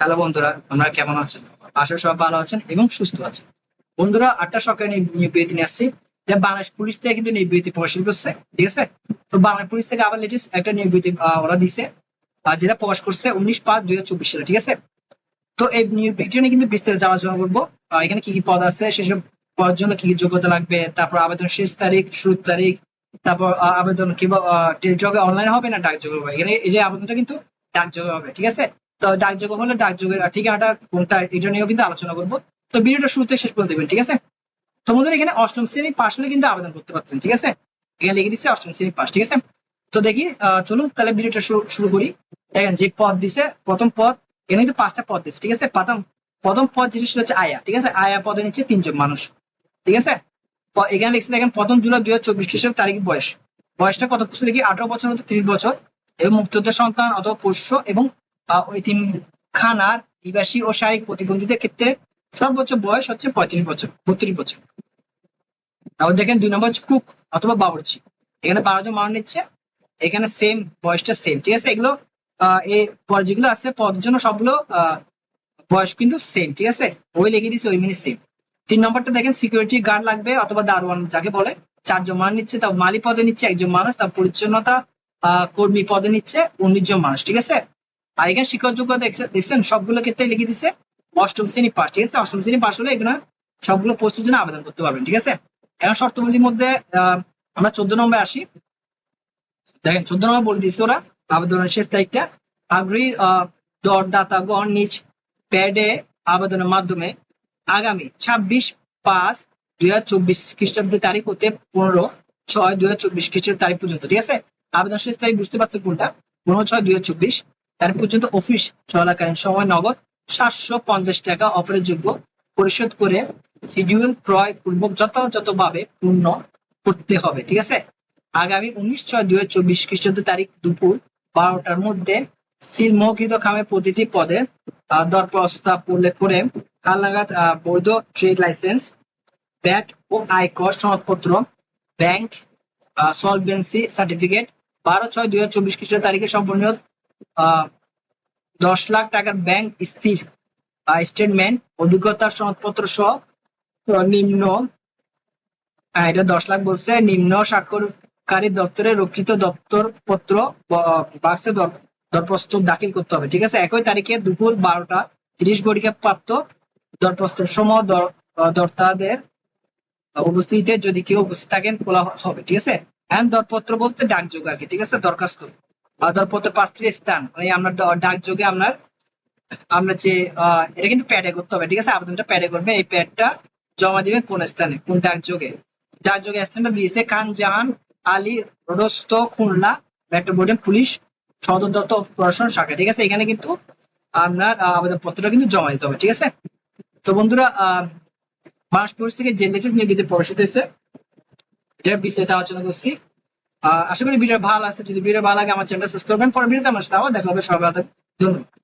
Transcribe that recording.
Hello বন্ধুরা আমরা কেমন আছেন আশা সবাই ভালো আছেন এবং সুস্থ আছেন। বন্ধুরা আটটা নিব- নিবৃত্তি নিয়ে আসছি। যে বাংলাদেশ পুলিশ থেকে কিন্তু নিবৃত্তি প্রকাশ করছে ঠিক আছে? তো বাংলাদেশ পুলিশ থেকে আবার লেটেস্ট একটা আহ, ওরা দিছে যেটা প্রকাশ করছে উনিশ পাঁচ দুই হাজার চব্বিশ সালে ঠিক আছে? তো এই নিবৃত্তি নিয়ে কিন্তু বিস্তারিত আলোচনা করব। আহ, এখানে কি কি পদ আছে সেসব পদের জন্য কি কি যোগ্যতা লাগবে তারপর আবেদন শেষ তারিখ শুরুর তারিখ তারপর আবেদন কিংবা অনলাইন হবে না ডাক যোগে হবে? এখানে এই যে আবেদনটা কিন্তু ডাক যোগে হবে ঠিক আছে? তো ডাকযোগ হলে ডাকযোগের ঠিকানাটা কোনটা এটা নিয়েও কিন্তু আলোচনা করব। তো ভিডিওটা শুরুতে শেষ পর্যন্ত দেখবেন, ঠিক আছে? তো বন্ধুরা, এখানে অষ্টম শ্রেণি পাশ হলে কিন্তু আবেদন করতে পারছেন, ঠিক আছে? এখানে লিখে দিচ্ছে অষ্টম শ্রেণি পাশ, ঠিক আছে? তো দেখি চলুন তাহলে ভিডিওটা শুরু করি। দেখেন, যে পদ দিছে, প্রথম পদ, এখানে কিন্তু পাঁচটা পদ দিচ্ছে ঠিক আছে? প্রথম প্রথম পদ যেটা হচ্ছে আয়া, ঠিক আছে? আয়া পদে নিচ্ছে তিনজন মানুষ, ঠিক আছে? এখানে লিখছে, দেখেন, প্রথম জুলাই দুই হাজার চব্বিশ খ্রিস্টাব্দ তারিখ বয়স। বয়সটা কত? কিছু দেখি, আঠারো বছর হতে ত্রিশ বছর, এবং মুক্তিযোদ্ধা সন্তান অথবা পোষ্য এবং খানার নিবাসী ও শারীরিক প্রতিবন্ধীদের ক্ষেত্রে সর্বোচ্চ বয়স হচ্ছে পঁয়ত্রিশ বছর, বত্রিশ বছর। তারপর দেখেন দুই নম্বর হচ্ছে কুক অথবা বাবরচি। এখানে বারো জন মানুষ নিচ্ছে, এখানে সেম বয়সটা সেম ঠিক আছে? এগুলো এই পদ যেগুলো আছে পদের জন্য সবগুলো বয়স কিন্তু সেম ঠিক আছে? ওই লিখে দিচ্ছে ওই মিনিট সেম তিন নম্বরটা দেখেন সিকিউরিটি গার্ড লাগবে অথবা দারোয়ান যাকে বলে, চারজন মানুষ নিচ্ছে, তার মালি পদে নিচ্ছে, একজন মানুষ, তার পরিচ্ছন্নতা কর্মী পদে নিচ্ছে, উনিশ জন মানুষ, ঠিক আছে? এখানে শিক্ষক যোগ্যতা দেখছেন? সবগুলো ক্ষেত্রে লিখে দিচ্ছে অষ্টম শ্রেণি পাস ঠিক আছে? অষ্টম শ্রেণি পাস হলে এগুলো সবগুলো পোস্টের জন্য আবেদন করতে পারবেন ঠিক আছে? এখন শর্তগুলির মধ্যে আমরা চোদ্দ নম্বরে আসি। দেখেন চোদ্দ নম্বর বলে দিচ্ছে ওরা আবেদনের শেষ তারিখটা। আগ্রহী আহ, দরদাতাগণ নিজ প্যাডে আবেদনের মাধ্যমে আগামী ছাব্বিশ পাঁচ দুই হাজার চব্বিশ খ্রিস্টাব্দের তারিখ হতে পনেরো ছয় দুই হাজার চব্বিশ খ্রিস্টাব্দের তারিখ পর্যন্ত ঠিক আছে? আবেদন শেষ তারিখ বুঝতে পারছেন কোনটা? পনেরো ছয় দুই হাজার চব্বিশ। তারিখ পর্যন্ত অফিস চলাকালীন সময় নগদ সাতশো পঞ্চাশ টাকা অফারের যোগ্য। পরিশোধ করে শিডিউল ক্রয় পূর্বক যথাযথভাবে পূর্ণ করতে হবে ঠিক আছে? আগামী উনিশ ছয় দুই হাজার চব্বিশ খ্রিস্টাব্দ তারিখ দুপুর বারোটার মধ্যে সিলমহকৃত খামে প্রতিটি পদে দর প্রস্তাব উল্লেখ করে আহ, বৈধ ট্রেড লাইসেন্স ব্যাট ও আয়কর সনদপত্র ব্যাংক সলভেন্সি সার্টিফিকেট বারো ছয় দুই হাজার চব্বিশ খ্রিস্টাব্দ তারিখে সম্পূর্ণ দশ লাখ টাকার ব্যাংক স্থির। স্টেটমেন্ট অভিজ্ঞতার সনদপত্র সহ নিম্ন এটা দশ লাখ বলছে নিম্ন স্বাক্ষরকারী দপ্তরে রক্ষিত দপ্তর পত্র বাক্সে দর- দরপ্রস্তাব দাখিল করতে হবে ঠিক আছে? একই তারিখে দুপুর বারোটা তিরিশ ঘটিকা প্রাপ্ত দরপ্রস্তাব সমূহ দর- আহ, দর্তাদের উপস্থিতিতে যদি কেউ উপস্থিত থাকেন খোলা হবে ঠিক আছে? হ্যান্ড দরপত্র বলতে ডাকযোগ আর কি ঠিক আছে? দরখাস্ত। দরপত্র পাত্রের স্থান। মানে আমরা ডাকযোগে আপনার আমরা যে এটা কিন্তু প্যাডে করতে হবে, ঠিক আছে? আবেদনটা প্যাডে করবে এই প্যাডটা জমা দিবেন কোন স্থানে, কোন ডাকযোগে ডাকযোগে স্থানটা দিয়েছে খান জাহান আলী রোডস্থ খুলনা মেট্রোপলিটন পুলিশ, সদর দপ্তর, প্রশাসন, শাখা, ঠিক আছে? এখানে কিন্তু আপনার আবেদন পত্রটা কিন্তু জমা দিতে হবে, ঠিক আছে? তো বন্ধুরা, আহ বাংলাদেশ পুলিশ থেকে যে লেটেস্ট নির্বিধি প্রকাশিত হয়েছে এটা বিস্তারিত আলোচনা করছি। আশা করি ভিডিও ভালো আছে যদি ভিডিও ভালো লাগে, আমার চ্যানেল সাবস্ক্রাইব করবেন। পরে ভিডিওতে আমার সাথে আবার দেখা হবে। সবাই। ধন্যবাদ।